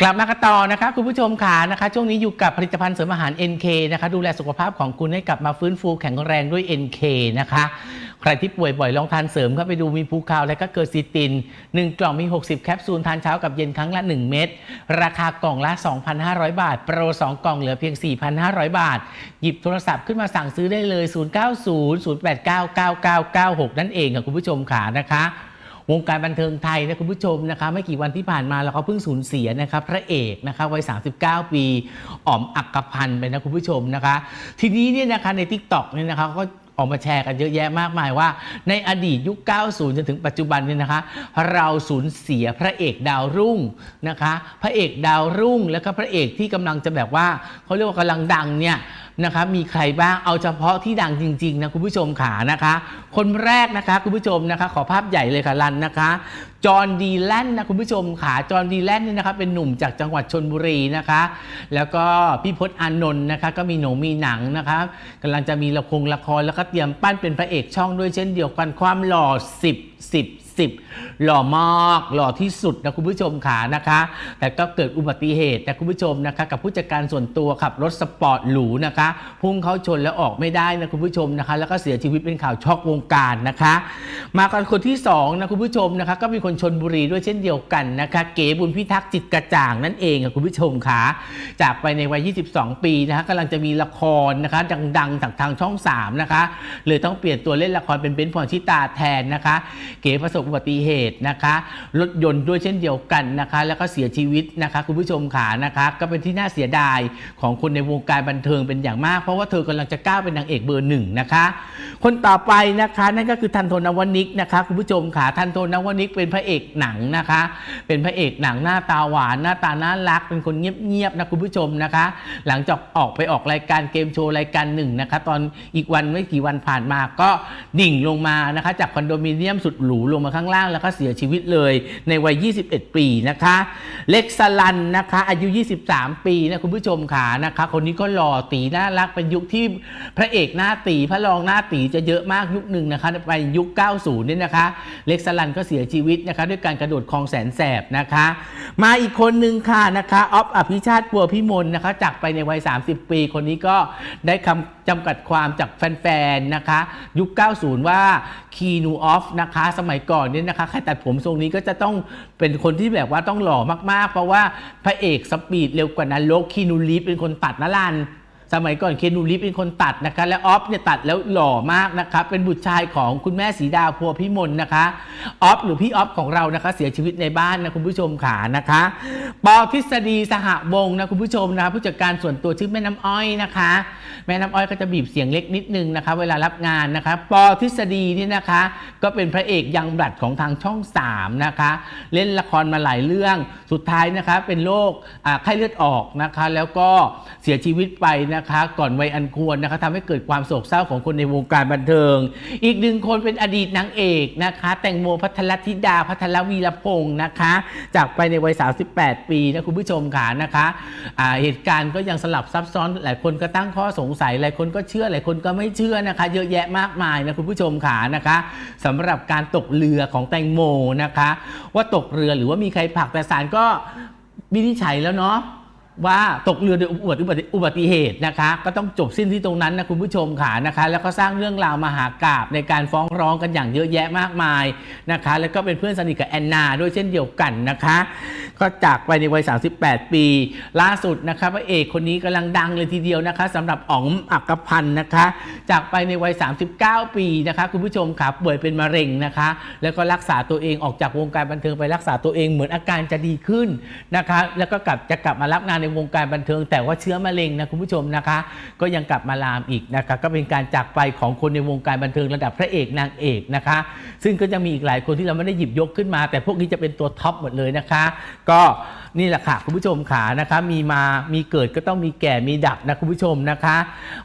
กลับมากันต่อนะคะคุณผู้ชมขานะคะช่วงนี้อยู่กับผลิตภัณฑ์เสริมอาหาร NK นะคะดูแลสุขภาพของคุณให้กลับมาฟื้นฟูแข็งแรงด้วย NK นะคะใครที่ป่วยบ่อยลองทานเสริมเข้าไปดูมีภูคาวและก็เกิดซิติน 1 กล่องมี 60 แคปซูลทานเช้ากับเย็นครั้งละ 1 เม็ดราคากล่องละ 2,500 บาท โปร 2 กล่องเหลือเพียง 4,500 บาท หยิบโทรศัพท์ขึ้นมาสั่งซื้อได้เลย 0900899996 นั่นเองค่ะคุณผู้ชมขานะคะ วงการบันเทิงไทยนะคุณผู้ชมนะคะไม่กี่วันที่ผ่านมาเราก็เพิ่งสูญเสียนะครับพระเอกนะคะวัย 39 ปีอ๋อมอักพันธ์ไปนะคุณผู้ชมนะคะ ทีนี้เนี่ยนะคะใน t ิ k t o k เนี่ยนะคะก็ออกมาแชร์กันเยอะแยะมากมายว่า ในอดีตยุค 90 จนถึงปัจจุบันเนี่ยนะคะ เราสูญเสียพระเอกดาวรุ่งนะคะ พระเอกดาวรุ่ง แล้วก็พระเอกที่กำลังจะแบบว่าเขาเรียกว่ากำลังดังเนี่ย นะคะมีใครบ้างเอาเฉพาะที่ดังจริงๆนะคุณผู้ชมขานะคะ คนแรกนะคะคุณผู้ชมนะคะ ขอภาพใหญ่เลยค่ะรันนะคะ จอห์นดีแลนนะคุณผู้ชมขาจอห์นดีแลนเนี่ยนะคะเป็นหนุ่มจากจังหวัดชนบุรีนะคะ แล้วก็พี่พศอานนท์นะคะ ก็มีหนูมีหนังนะคะกำลังจะมีละครละครแล้วก็เตรียมปั้นเป็นพระเอกช่องด้วยเช่นเดียวกันความหล่อ 10 10 10 หล่อมากหล่อที่สุดนะคุณผู้ชมขานะคะ แต่ก็เกิดอุบัติเหตุนะคุณผู้ชมนะคะ กับผู้จัดการส่วนตัวขับรถสปอร์ตหรูนะคะ พุ่งเข้าชนแล้วออกไม่ได้นะคุณผู้ชมนะคะ แล้วก็เสียชีวิตเป็นข่าวช็อกวงการนะคะ มากันคนที่สองนะคุณผู้ชมนะคะ ก็เป็นคนชนบุรีด้วยเช่นเดียวกันนะคะ เก๋บุญพิทักษ์จิตกระจ่างนั่นเองค่ะคุณผู้ชมค่ะจากไปในวัย 22 ปีนะคะกำลังจะมีละครนะคะดังๆจากทางช่อง 3 นะคะเลยต้องเปลี่ยนตัวเล่นละครเป็นเบนซ์พรชิตาแทนนะคะ เก๋ประสบอุบัติเหตุนะคะรถยนต์ด้วยเช่นเดียวกันนะคะ แล้วก็เสียชีวิตนะคะคุณผู้ชมขานะคะ ก็เป็นที่น่าเสียดายของคนในวงการบันเทิงเป็นอย่างมาก เพราะว่าเธอกำลังจะก้าวเป็นนางเอกเบอร์หนึ่งนะคะ คนต่อไปนะคะ นั่นก็คือทันโทนวนิกนะคะคุณผู้ชมขาทันโทนวนิกเป็นพระเอกหนังนะคะ เป็นพระเอกหนังหน้าตาหวานหน้าตาน่ารักเป็นคนเงียบๆนะคุณผู้ชมนะคะ หลังจากออกไปออกรายการเกมโชว์รายการหนึ่งนะคะตอนอีกวันไม่กี่วันผ่านมาก็ดิ่งลงมานะคะ จากคอนโดมิเนียมสุดหรูลงมาข้างล่างแล้วก็เสียชีวิตเลยในวัย 21 ปีนะคะ เล็กสลันนะคะ อายุ 23 ปีนะคุณผู้ชมขานะคะ คนนี้ก็หล่อตีน่ารักเป็นยุคที่พระเอกหน้าตีพระรองหน้าตีจะเยอะมากยุคหนึ่งนะคะไปยุค 90เนี่ยนะคะ เล็กสลันก็เสียชีวิตนะคะ ด้วยการกระโดดคลองแสนแสบนะคะ มาอีกคนหนึ่งค่ะนะคะออฟอภิชาติบัวพิมลนะคะจากไปในวัย 30 ปี คนนี้ก็ได้คำจำกัดความจากแฟนๆนะคะ ยุค 90 ว่าคีนูออฟนะคะ สมัยก่อนเนี่ยนะคะใครตัดผมทรงนี้ก็จะต้องเป็นคนที่แบบว่าต้องหล่อมากๆ เพราะว่าพระเอกสปีดเร็วกว่านั้นโลคีนูรีฟเป็นคนตัดนะลัน สมัยก่อนเคนนูริฟเป็นคนตัดนะคะ และออฟเนี่ยตัดแล้วหล่อมากนะคะเป็นบุตรชายของคุณแม่สีดาพัวพิมลนะคะออฟหรือพี่ออฟของเรานะคะเสียชีวิตในบ้านนะคุณผู้ชมขานะคะปอทฤษฎีสหวงนะคุณผู้ชมนะผู้จัดการส่วนตัวชื่อแม่น้ำอ้อยนะคะ แม่น้ำอ้อยก็จะบีบเสียงเล็กนิดนึงนะคะ เวลารับงานนะคะปอทฤษฎีนี่นะคะ ก็เป็นพระเอกยังบลัดของทางช่อง3นะคะเล่นละครมาหลายเรื่องสุดท้ายนะคะเป็นโรคไข้เลือดออกนะคะ แล้วก็เสียชีวิตไปนะคะ ก่อนวัยอันควรนะคะทำให้เกิดความโศกเศร้าของคนในวงการบันเทิง อีกหนึ่งคนเป็นอดีตนางเอกนะคะ แตงโมพัทรธิดาพัทรวีรพงศ์นะคะ จากไปในวัย 38 ปีนะคุณผู้ชมค่ะนะคะเหตุการณ์ก็ยังสลับซับซ้อนหลายคนก็ตั้งข้อสงสัยหลายคนก็เชื่อหลายคนก็ไม่เชื่อนะคะ เยอะแยะมากมายนะคุณผู้ชมค่ะนะคะสำหรับการตกเรือของแตงโมนะคะ ว่าตกเรือหรือว่ามีใครผลักแต่ศาลก็วินิจฉัยแล้วเนาะ ว่าตกเรือโดยอุบัติอุบัติเหตุนะคะ ก็ต้องจบสิ้นที่ตรงนั้นนะคุณผู้ชมค่ะนะคะ แล้วก็สร้างเรื่องราวมหากราบในการฟ้องร้องกันอย่างเยอะแยะมากมายนะคะ แล้วก็เป็นเพื่อนสนิทกับแอนนาด้วยเช่นเดียวกันนะคะ ก็จากไปในวัย 38 ปี ล่าสุดนะคะพระเอกคนนี้กำลังดังเลยทีเดียวนะคะสำหรับอ๋องอักพันธ์นะคะ จากไปในวัย 39 ปีนะคะ คุณผู้ชมค่ะป่วยเป็นมะเร็งนะคะ แล้วก็รักษาตัวเองออกจากวงการบันเทิงไปรักษาตัวเองเหมือนอาการจะดีขึ้นนะคะ แล้วก็กลับจะกลับมารับงานในวงการบันเทิง แต่ว่าเชื้อมะเร็งนะคุณผู้ชมนะคะ ก็ยังกลับมาลามอีกนะคะก็เป็นการจากไปของคนในวงการบันเทิงระดับพระเอกนางเอกนะคะ ซึ่งก็จะมีอีกหลายคนที่เราไม่ได้หยิบยกขึ้นมา แต่พวกนี้จะเป็นตัวท็อปหมดเลยนะคะ ก็นี่แหละค่ะคุณผู้ชมขานะคะมีมามีเกิดก็ต้องมีแก่มีดับนะคุณผู้ชมนะคะ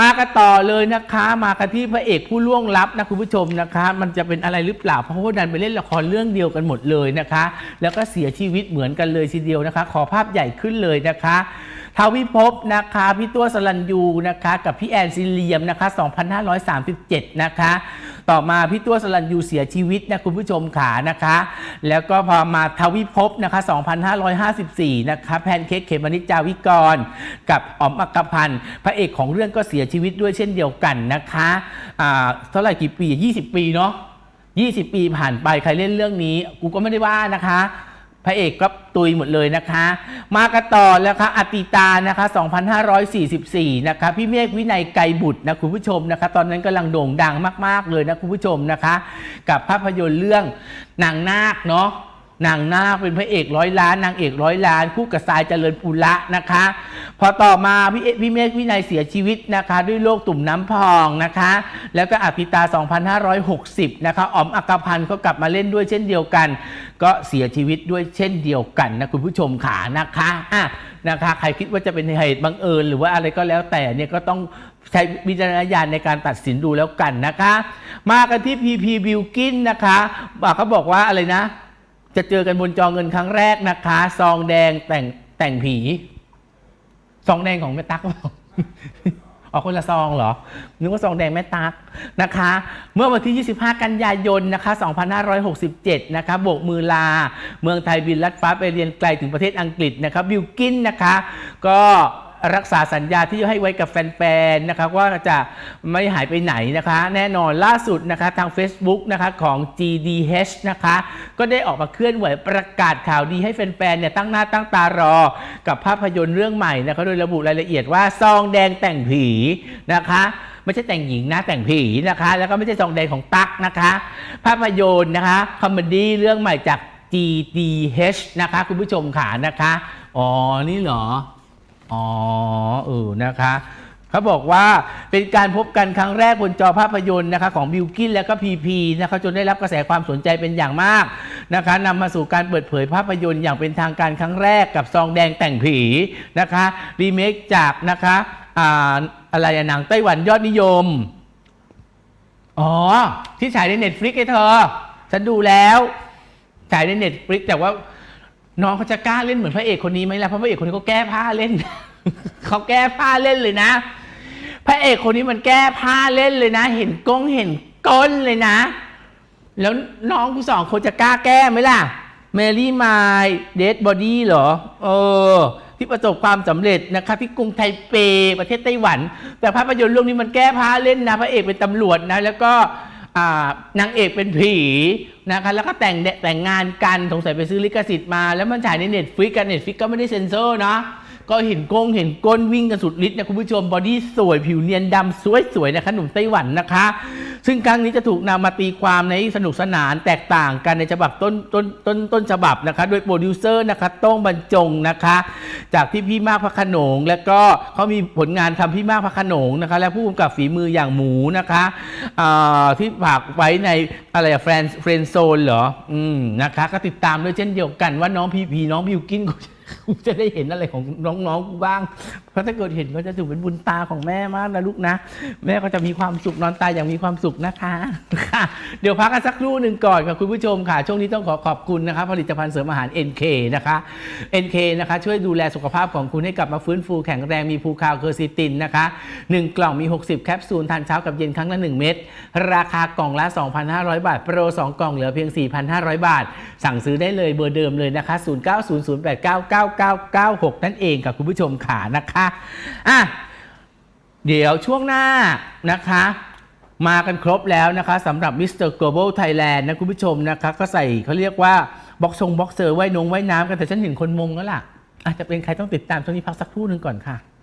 มากันต่อเลยนะคะ มากันที่พระเอกผู้ล่วงลับนะคุณผู้ชมนะคะ มันจะเป็นอะไรหรือเปล่าเพราะว่าดันไปเล่นละครเรื่องเดียวกันหมดเลยนะคะ แล้วก็เสียชีวิตเหมือนกันเลยทีเดียวนะคะ ขอภาพใหญ่ขึ้นเลยนะคะทวิภพนะคะพี่ตัวสลันยูนะคะกับพี่แอนซิเลียมนะคะ2537นะคะต่อมาพี่ตัวสลันยูเสียชีวิตนะคุณผู้ชมขานะคะ แล้วก็พอมาทวิภพนะคะ2554นะคะแพนเค้กเขมนิจจาวิกร กับอ๋อมอักขพันธ์พระเอกของเรื่องก็เสียชีวิตด้วยเช่นเดียวกันนะคะอ่าเท่าไหร่กี่ปี 20 ปีเนาะ20 ปีผ่านไปใครเล่นเรื่องนี้ กูก็ไม่ได้ว่านะคะ พระเอกก็ตุยหมดเลยนะคะ มากันต่อแล้วคะอติตานะคะ 2544 นะคะ พี่เมฆวินัยไกรบุตรนะคุณผู้ชมนะคะ ตอนนั้นกำลังโด่งดังมาก ๆ เลยนะคุณผู้ชมนะคะ กับภาพยนตร์เรื่องนางนาคเนาะ นางนาคเป็นพระเอกร้อยล้านนางเอกร้อยล้าน คู่กับทรายเจริญปุระนะคะ พอต่อมาพี่เอพี่เมฆวินัยเสียชีวิตนะคะ ด้วยโรคตุ่มน้ำพองนะคะ แล้วก็อภิตา 2560 นะคะอ๋อมอักพันธ์ก็กลับมาเล่นด้วยเช่นเดียวกัน ก็เสียชีวิตด้วยเช่นเดียวกันนะคุณผู้ชมขานะคะอะนะคะใครคิดว่าจะเป็นเหตุบังเอิญหรือว่าอะไรก็แล้วแต่เนี่ยก็ต้องใช้วิจารณญาณในการตัดสินดูแล้วกันนะคะ มากันที่พีพีบิวกินนะคะบอกเขาบอกว่าอะไรนะ จะเจอกันบนจอเงินครั้งแรกนะคะ ซองแดงแต่งแต่งผี ซองแดงของแม่ตั๊กออกคนละซองเหรอ นึกว่าซองแดงแม่ตั๊กนะคะ เมื่อวันที่ 25 กันยายนนะคะ 2567 นะคะ โบกมือลา เมืองไทยบินลัดฟ้าไปเรียนไกลถึงประเทศอังกฤษนะคะบิวกินนะคะ ก็ รักษาสัญญาที่ให้ไว้กับแฟนๆนะคะว่าจะไม่หายไปไหนนะคะ แน่นอนล่าสุดนะคะทาง Facebook นะคะของ GDH นะคะก็ได้ออกมาเคลื่อนไหวประกาศข่าวดีให้แฟนๆเนี่ยตั้งหน้าตั้งตารอ กับภาพยนตร์เรื่องใหม่นะคะโดยระบุรายละเอียดว่าซองแดงแต่งผีนะคะไม่ใช่แต่งหญิงนะแต่งผีนะคะ แล้วก็ไม่ใช่ซองแดงของตั๊กนะคะ ภาพยนตร์นะคะคอมเมดี้เรื่องใหม่จาก GDH นะคะ คุณผู้ชมขานะคะ อ๋อ นี่เหรอ อ๋อเออนะคะเขาบอกว่าเป็นการพบกันครั้งแรกบนจอภาพยนตร์นะคะของบิลกินและก็พีพีนะคะจนได้รับกระแสความสนใจเป็นอย่างมากนะคะนำมาสู่การเปิดเผยภาพยนตร์อย่างเป็นทางการครั้งแรกกับซองแดงแต่งผีนะคะรีเมคจากนะคะอ่าอะไรอะหนังไต้หวันยอดนิยม อ๋อ ที่ฉายในเน็ตฟลิกไอ้เธอ ฉันดูแล้ว ฉายในเน็ตฟลิกแต่ว่า น้องเขาจะกล้าเล่นเหมือนพระเอกคนนี้ไหมล่ะเพราะพระเอกคนนี้เขาแก้ผ้าเล่น เขาแก้ผ้าเล่นเลยนะ พระเอกคนนี้มันแก้ผ้าเล่นเลยนะ เห็นก้งเห็นก้นเลยนะ แล้วน้องผู้สองคนจะกล้าแก้ไหมล่ะเมลี่มายเดดบอดี้เหรอ เออ ที่ประสบความสำเร็จนะคะที่กรุงไทเป ประเทศไต้หวัน แต่ภาพยนตร์เรื่องนี้มันแก้ผ้าเล่นนะ พระเอกเป็นตำรวจนะ แล้วก็ นางเอกเป็นผีนะคะแล้วก็แต่งแต่งงานกันสงสัยไปซื้อลิขสิทธิ์มา แล้วมันฉายในเน็ตฟลิกกันเน็ตฟลิกก็ไม่ได้เซ็นเซอร์เนาะก็เห็นกงเห็นก้นวิ่งกันสุดฤทธิ์นะคุณผู้ชมบอดี้สวยผิวเนียนดำสวยๆนะคะหนุ่มไต้หวันนะคะ ซึ่งครั้งนี้จะถูกนำมาตีความในสนุกสนานแตกต่างกันในฉบับต้นต้นต้นต้นฉบับนะคะโดยโปรดิวเซอร์นะคะต้องบรรจงนะคะ จากที่พี่มากพระขนง แล้วก็เขามีผลงานทำพี่มากพระขนงนะคะและผู้กำกับฝีมืออย่างหมูนะคะที่ฝากไว้ในอะไรแฟรนเฟรนโซนเหรออืมนะคะก็ติดตามด้วยเช่นเดียวกันว่าน้องพีพีน้องบิวกิน กูจะได้เห็นอะไรของน้องๆกูบ้าง เพราะถ้าเกิดเห็นก็จะถือเป็นบุญตาของแม่มากนะลูกนะ แม่ก็จะมีความสุขนอนตายอย่างมีความสุขนะคะค่ะ เดี๋ยวพักกันสักครู่หนึ่งก่อนค่ะคุณผู้ชมค่ะ ช่วงนี้ต้องขอขอบคุณนะคะผลิตภัณฑ์เสริมอาหาร NK นะคะ NK นะคะช่วยดูแลสุขภาพของคุณให้กลับมาฟื้นฟูแข็งแรงมีภูคาวเคอร์ซิตินนะคะ1กล่องมี 60 แคปซูลทานเช้ากับเย็นครั้งละ 1 เม็ดราคากล่องละ 2,500 บาท โปร 2 กล่องเหลือเพียง 4,500 บาท สั่งซื้อได้เลยเบอร์เดิมเลยนะคะ9996 นั่นเองค่ะคุณผู้ชมขานะคะอะเดี๋ยวช่วงหน้านะคะมากันครบแล้วนะคะสำหรับ Mr. Global Thailand นะคุณผู้ชมนะคะก็ใส่เขาเรียกว่าบ็อกซงบ็อกเซอร์ไว้นงไว้น้ำกันแต่ฉันเห็นคนมงแล้วล่ะ อาจจะเป็นใครต้องติดตามช่วงนี้พักสักครู่หนึ่งก่อนค่ะ